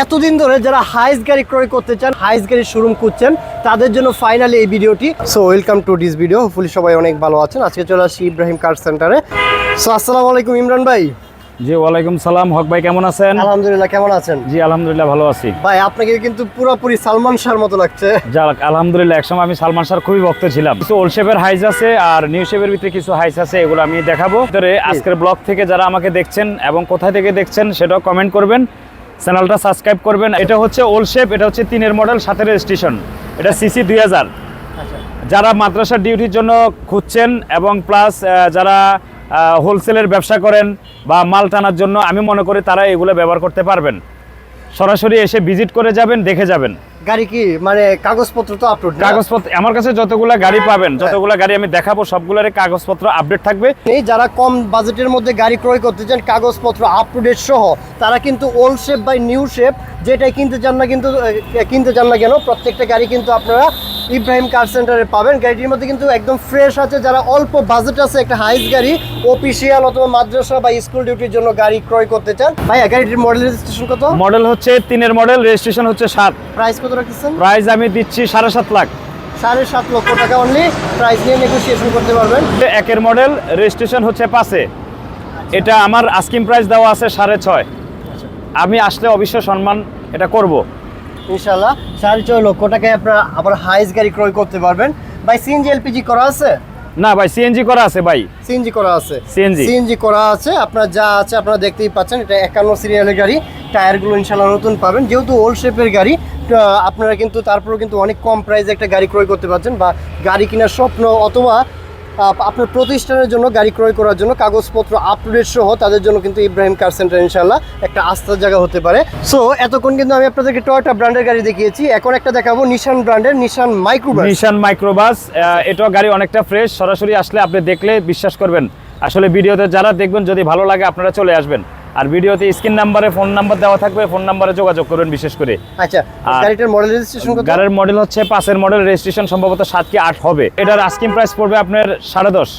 এতদিন ধরে যারা হাইস গাড়ি ক্রয় করতে চান হাইস গাড়ির শোরুম খুঁজছেন তাদের জন্য ফাইনালি এই ভিডিওটি so welcome to this video hopefully সবাই অনেক ভালো আছেন। আজকে চলে আসছি ইব্রাহিম কার সেন্টারে সো আসসালামু আলাইকুম ইমরান ভাই। জি ওয়ালাইকুম সালাম। হক ভাই কেমন আছেন? আলহামদুলিল্লাহ কেমন আছেন? জি আলহামদুলিল্লাহ ভালো আছি। ভাই আপনাকে কিন্তু পুরোপুরি সালমান শাহর মতো লাগছে। যাক আলহামদুলিল্লাহ একসময় আমি সালমান শাহর খুবই ভক্ত ছিলাম। কিছু ওল্ড শেপের হাইস আছে আর নিউ শেপের ভিতরে কিছু হাইজ আছে এগুলো আমি দেখাবো। ভিতরে আজকের ব্লগ থেকে যারা আমাকে দেখছেন এবং কোথায় থেকে দেখছেন সেটাও কমেন্ট করবেন। চ্যানেলটা সাবস্ক্রাইব করবেন। এটা হচ্ছে ওল্ড শেপ এটা হচ্ছে তিনের মডেল সাথে রেজিস্ট্রেশন এটা সিসি দুই হাজার। যারা মাদ্রাসার ডিউটির জন্য খুঁজছেন এবং প্লাস যারা হোলসেলের ব্যবসা করেন বা মাল টানার জন্য আমি মনে করি তারা এগুলো ব্যবহার করতে পারবেন। সরাসরি এসে ভিজিট করে যাবেন দেখে যাবেন। গাড়ি কি মানে কাগজপত্র তো আপলোড কাগজপত্র আমার কাছে যতগুলা গাড়ি পাবেন যতগুলা গাড়ি আমি দেখাবো সবগুলোর কাগজপত্র আপডেট থাকবে। এই যারা কম বাজেটের মধ্যে গাড়ি ক্রয় করতে চান কাগজপত্র আপডেট সহ তারা কিন্তু old shape by new shape যেটাই কিনতে চান না কিন্তু কিনতে চান না কেন প্রত্যেকটা গাড়ি কিন্তু আপনারা ইব্রাহিম কার সেন্টারে পাবেন? গাড়িটির মধ্যে কিন্তু একদম ফ্রেশ আছে যারা অল্প বাজেট আছে একটা হাইস গাড়ি অফিসিয়াল অথবা মাদ্রাসা বা স্কুল ডিউটির জন্য গাড়ি ক্রয় করতে চান। ভাইয়া গাড়িটির মডেল রেজিস্ট্রেশন কত? মডেল হচ্ছে তিনের মডেল রেজিস্ট্রেশন হচ্ছে সাত। প্রাইস কত রাখতেছেন? প্রাইস আমি দিচ্ছি সাড়ে সাত লাখ। সাড়ে সাত লক্ষ টাকা অনলি প্রাইস নিয়ে নেগোসিয়েশন করতে পারবেন। একের মডেল রেজিস্ট্রেশন হচ্ছে পাঁচে। এটা আমার আস্কিং প্রাইস দেওয়া আছে সাড়ে ছয়। আমি আসলে অবশ্য সম্মান এটা করব। ইনশাল্লাহ সাড়ে ছয় লক্ষ টাকায় আপনারা আবার হাইস গাড়ি ক্রয় করতে পারবেন। ভাই সিএনজি এলপিজি করা আছে? না ভাই সিএনজি করা আছে ভাই। সিএনজি করা আছে। CNG সিএনজি করা আছে। আপনার যা আছে আপনারা দেখতেই পাচ্ছেন এটা একান্ন সিরিয়ালের গাড়ি। টায়ারগুলো ইনশাল্লাহ নতুন পাবেন। যেহেতু ওল্ড শেপের গাড়ি আপনারা কিন্তু তারপরেও কিন্তু অনেক কম প্রাইসে একটা গাড়ি ক্রয় করতে পারছেন বা গাড়ি কেনার স্বপ্ন অথবা আপনার প্রতিষ্ঠানের জন্য গাড়ি ক্রয় করার জন্য কাগজপত্র আপডেট সহ তাদের জন্য কিন্তু ইব্রাহিম কার সেন্টার ইনশাল্লাহ একটা আস্থার জায়গা হতে পারে। সো এতক্ষণ কিন্তু আমি আপনাদেরকে টয়টা ব্র্যান্ডের গাড়ি দেখিয়েছি। এখন একটা দেখাবো নিশান ব্র্যান্ডের নিশান মাইক্রোবাস নিশান মাইক্রোবাস এটাও গাড়ি অনেকটা ফ্রেশ সরাসরি আসলে আপনি দেখলে বিশ্বাস করবেন। আসলে ভিডিওতে যারা দেখবেন, যদি ভালো লাগে আপনারা চলে আসবেন। আর ভিডিওতে স্ক্রিন নাম্বারে ফোন নাম্বার দেওয়া থাকবে ফোন নাম্বারে যোগাযোগ করবেন বিশেষ করে। আচ্ছা গাড়িটার মডেল রেজিস্ট্রেশন গাড়ির মডেল হচ্ছে পাঁচের মডেল রেজিস্ট্রেশন সম্ভবত সাত কি আট হবে। এটার আস্কিং প্রাইস পড়বে আপনার সাড়ে দশ।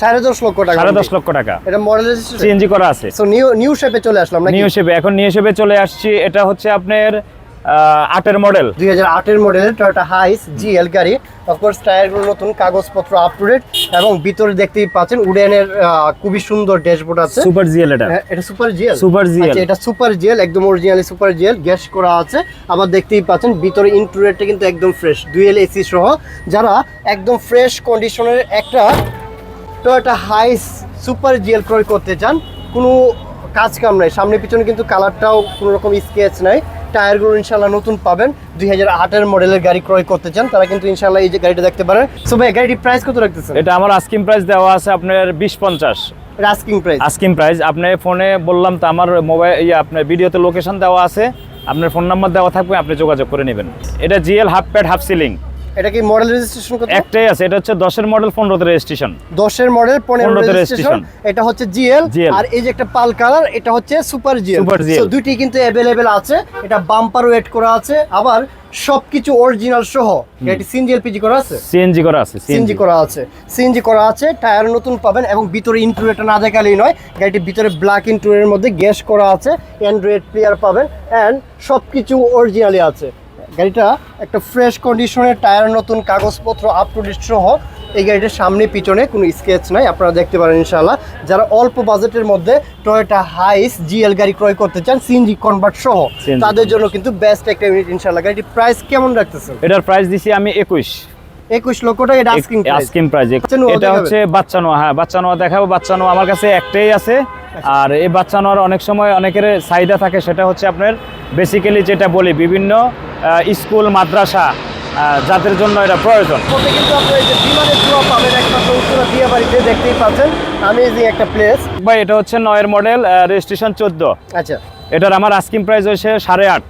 সাড়ে দশ লক্ষ টাকা সাড়ে দশ লক্ষ টাকা। এটা মডেল রেজিস্ট্রেশন সিএনজি করা আছে। সো নিউ নিউ শেপে চলে আসলাম নাকি? নিউ শেপে এখন নিউ শেপে চলে আসছি। এটা হচ্ছে আপনার আটের মডেল দুই হাজার আটের মডেলের টয়োটা হাইস জিএল গাড়ি। অফকোর্স টায়ারগুলো নতুন কাগজপত্র আপ টু ডেট এবং ভিতরে দেখতেই পাচ্ছেন উডেনের খুবই সুন্দর ড্যাশবোর্ড আছে। সুপার জিএল এটা? হ্যাঁ, এটা সুপার জিএল সুপার আচ্ছা এটা সুপার জিএল একদম অরিজিনালি সুপার জিএল গ্যাস করা আছে। আবার দেখতেই পাচ্ছেন ভিতরে ইন্টেরিয়রটা কিন্তু একদম ফ্রেশ ডুয়েল এসি সহ। যারা একদম ফ্রেশ কন্ডিশনের একটা টয়োটা হাইস সুপার জিএল ক্রয় করতে চান কোনো কাজ কাম নাই। সামনে পিছনে কিন্তু কালারটাও কোনো রকম স্কেচ নাই। টায়ারগুলো ইনশাল্লাহ নতুন পাবেন। দুই হাজার আটের মডেলের গাড়ি ক্রয় করতে চান তারা কিন্তু ইনশাল্লাহ এই যে গাড়িটা দেখতে পারেন। সো ভাই গাড়িটির প্রাইস কত রাখতেছে এটা আমার আস্কিং প্রাইস দেওয়া আছে আপনার বিশ পঞ্চাশ। আস্কিং প্রাইস আস্কিং প্রাইস আপনার ফোনে বললাম তো আমার মোবাইল ইয়ে আপনার ভিডিওতে লোকেশন দেওয়া আছে। আপনার ফোন নাম্বার দেওয়া থাকবে আপনি যোগাযোগ করে নেবেন। এটা GL half pad half ceiling এটা কি মডেল রেজিস্ট্রেশন কত? একটাই আছে এটা হচ্ছে দশের মডেল পনেরোতে রেজিস্ট্রেশন দশের মডেল পনেরো 15 তে রেজিস্ট্রেশন এটা হচ্ছে জিএল আর এই যে একটা পাল কালার এটা হচ্ছে সুপার জিএল GL দুইটি কিন্তু অ্যাভেলেবেল আছে এটা বাম্পার ওয়েট করা আছে আবার সবকিছু অরিজিনাল সহ এটি সিএনজি এলপিজি করা আছে? সিএনজি করা আছে সিএনজি করা আছে। সিএনজি করা আছে টায়ার নতুন পাবেন এবং ভিতরে ইন্টুরিয়রটা না দেখালেই নয় গাড়িটির ভিতরে ব্ল্যাক ইন্টুরিয়রের মধ্যে গ্যাস করা আছে অ্যান্ড্রয়েড প্লেয়ার পাবেন অ্যান্ড সব কিছু অরিজিনালি আছে। গাড়িটা একটা ফ্রেশ কন্ডিশনের টায়ার নতুন কাগজপত্র আপ টু ডেট সহ এই গাড়িটার সামনে পিছনে কোনো স্কেচ নাই আপনারা দেখতে পারেন ইনশাল্লাহ যারা অল্প বাজেটের মধ্যে টয়োটা হাইস জিএল গাড়ি ক্রয় করতে চান সিএনজি কনভার্ট সহ তাদের জন্য কিন্তু বেস্ট একটা ইউনিট ইনশাল্লাহ গাড়িটির প্রাইস কেমন রাখতেছেন এটার প্রাইস দিছি আমি একুশ। একুশ লক্ষ টাকা এটা আস্কিং প্রাইস আস্কিং প্রাইস এটা হচ্ছে বাচ্চা নোয়া হ্যাঁ বাচ্চা নোয়া দেখাবো। বাচ্চা নোয়া আমার কাছে একটাই আছে। আর এই বাচ্চা নোয়ার অনেক সময় অনেকের চাহিদা থাকে সেটা হচ্ছে আপনার বেসিক্যালি যেটা বলি বিভিন্ন স্কুল মাদ্রাসা যাদের জন্য এটা প্রয়োজন। কিন্তু আপনার এই যে বিমানের চূড়া পাবেন একমাত্র উত্তরা দিয়ে বাড়িতে দেখতেই পাচ্ছেন। আমেজিং একটা প্লেস ভাই এটা হচ্ছে নয়ের মডেল রেজিস্ট্রেশন চোদ্দ। আচ্ছা। এটার আমার আস্কিং প্রাইস হয়েছে সাড়ে আট।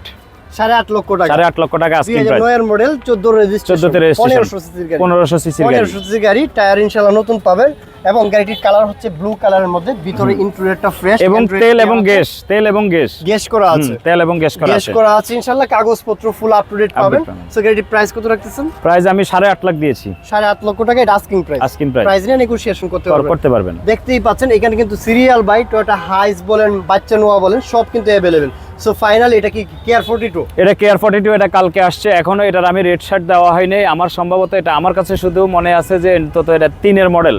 সাড়ে আট লক্ষ টাকা। সাড়ে আট লক্ষ টাকা দুই আস্কিং প্রাইস নয়ের মডেল চোদ্দ রেজিস্ট্রেশন সিসির গাড়ি। পনেরোশো সিসির গাড়ি। টায়ার ইনশাল্লাহ নতুন পাবেন। এবং গাড়িটির কালার হচ্ছে ব্লু কালারের মধ্যে ভিতরে ইন্টেরিয়রটা ফ্রেশ এবং তেল এবং গ্যাস তেল এবং গ্যাস। গ্যাস করা আছে। তেল এবং গ্যাস করা আছে। গ্যাস করা আছে ইনশাআল্লাহ। কাগজপত্র ফুল আপ টু ডেট পাবেন। সো গাড়িটির প্রাইস কত রাখতেছেন? প্রাইস আমি সাড়ে আট লাখ দিয়েছি। সাড়ে আট লক্ষ টাকা এটা asking price Asking price। Price নিয়ে নেগোসিয়েশন করতে পারবেন করতে পারবেন। দেখতেই পাচ্ছেন এখানে কিন্তু সিরিয়াল বাই টয়োটা হাইস বলেন বাচ্চা নোয়া বলেন সব কিন্তু অ্যাভেলেবেল সো ফাইনাল এটা কি কেয়ার ফোর্টি টু এটা কেয়ার ফর্টি টু এটা কালকে আসছে। এখনও এটার আমি রেড শার্ট দেওয়া হয়নি। আমার সম্ভবত এটা আমার কাছে শুধু মনে আছে যে তো এটা তিনের মডেল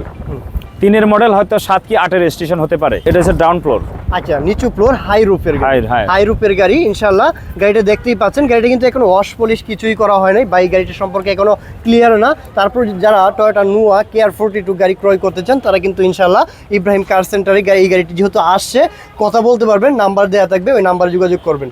তিনের মডেল হয়তো সাত কি আটের স্টেশন হতে পারে। এটা হচ্ছে ডাউন ফ্লোর আচ্ছা নিচু ফ্লোর হাই রুফের গাড়ি। হাই রুফের গাড়ি ইনশাল্লাহ গাড়িটা দেখতেই পাচ্ছেন গাড়িটা কিন্তু এখনও ওয়াশ পলিশ কিছুই করা হয় নাই। বা এই গাড়িটা সম্পর্কে এখনও ক্লিয়ার না। তারপর যারা টয়োটা নুয়া কেয়ার ফোর্টি টু গাড়ি ক্রয় করতে চান তারা কিন্তু ইনশাল্লাহ ইব্রাহিম কার সেন্টারে গাড়ি এই গাড়িটি যেহেতু আসছে কথা বলতে পারবেন নাম্বার দেওয়া থাকবে ওই নাম্বারে যোগাযোগ করবেন।